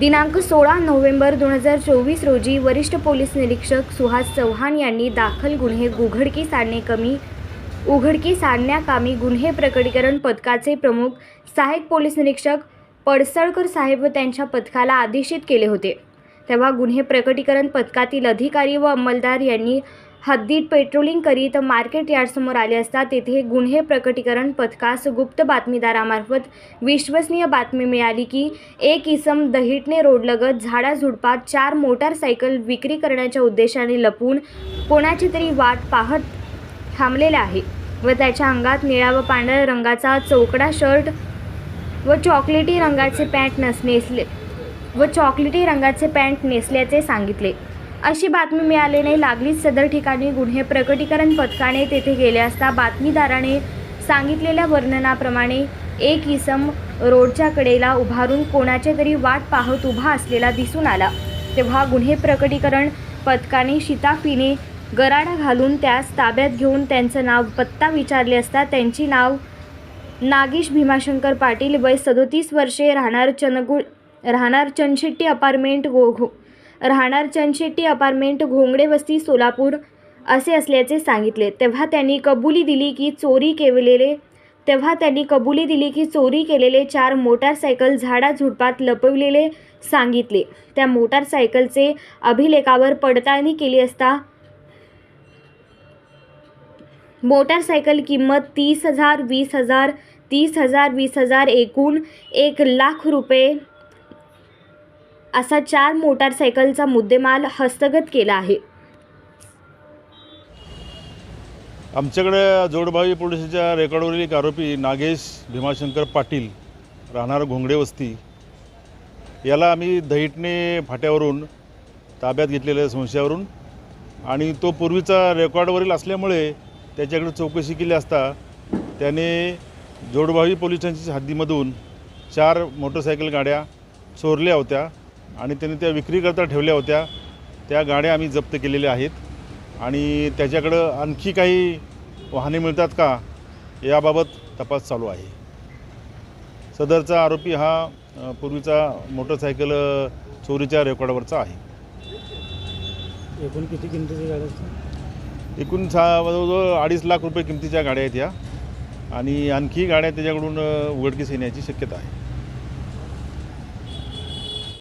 दिनांक सोळा नोव्हेंबर दोन हजार चोवीस रोजी वरिष्ठ पोलीस निरीक्षक सुहास चव्हाण यांनी दाखल गुन्हे उघडकीस आणणे कमी उघडकीस आणण्याकामी गुन्हे प्रकटीकरण पथकाचे प्रमुख सहाय्यक पोलीस निरीक्षक पडसळकर साहेब व त्यांच्या पथकाला आदेशित केले होते. तेव्हा गुन्हे प्रकटीकरण पथकातील अधिकारी व अंमलदार यांनी हद्दीत पेट्रोलिंग करीत मार्केट यार्डसमोर आले असता तेथे गुन्हे प्रकटीकरण पथकास गुप्त बातमीदारामार्फत विश्वसनीय बातमी मिळाली की एक इसम दहिटणे रोडलगत झाडाझुडपात चार मोटारसायकल विक्री करण्याच्या उद्देशाने लपून कोणाची तरी वाट पाहत थांबलेला आहे व त्याच्या अंगात निळा व पांढऱ्या रंगाचा चौकडा शर्ट व चॉकलेटी रंगाचे पॅन्ट नस नेसले व चॉकलेटी रंगाचे पॅन्ट नेसल्याचे सांगितले. अशी बातमी मिळाल्याने लागलीच सदर ठिकाणी गुन्हे प्रकटीकरण पथकाने तेथे गेले असता बातमीदाराने सांगितलेल्या वर्णनाप्रमाणे एक इसम रोडच्या कडेला उभारून कोणाच्या तरी वाट पाहत उभा असलेला दिसून आला. तेव्हा गुन्हे प्रकटीकरण पथकाने शिताफीने गराडा घालून त्यास ताब्यात घेऊन त्यांचं नाव पत्ता विचारले असता त्यांची नाव नागेश भीमाशंकर पाटील वय सदोतीस वर्षे राहणार चनगुळ राहणार चनशेट्टी अपार्टमेंट गोघो राहणार चनशेट्टी अपार्टमेंट घोंगडे वस्ती सोलापूर असे असल्याचे सांगितले. तेव्हा त्यांनी कबुली दिली की चोरी केलेले तेव्हा त्यांनी कबुली दिली की चोरी केलेले चार मोटारसायकल झाडाझुडपात लपविलेले सांगितले. त्या मोटारसायकलचे अभिलेखावर पडताळणी केली असता मोटारसायकल किंमत तीस हजार वीस हजार तीस हजार वीस हजार एकूण एक लाख रुपये असा चार मोटारसायकलचा मुद्देमाल हस्तगत केला आहे. आमच्याकडे जोडभावी पोलिसाच्या रेकॉर्डवरील एक आरोपी नागेश भीमाशंकर पाटील राहणार घोंगडे वस्ती. याला आम्ही दहिटणे फाट्यावरून ताब्यात घेतलेल्या संशयावरून आणि तो पूर्वीचा रेकॉर्डवरील असल्यामुळे त्याच्याकडे चौकशी केली असता त्याने जोडभावी पोलिसांच्या हद्दीमधून चार मोटरसायकल गाड्या चोरल्या होत्या. आणि त्याने त्या विक्रीकरता ठेवल्या होत्या. त्या गाड्या आम्ही जप्त केलेल्या आहेत. आणि त्याच्याकडं आणखी काही वाहने मिळतात का याबाबत तपास चालू आहे. सदरचा आरोपी हा पूर्वीचा मोटरसायकल चोरीच्या रेकॉर्डवरचा आहे. एकूण किती किमतीची गाडी असते? एकूण सा जवळजवळ अडीच लाख रुपये किमतीच्या गाड्या आहेत या. आणि आणखी गाड्या त्याच्याकडून उघडकीस येण्याची शक्यता आहे.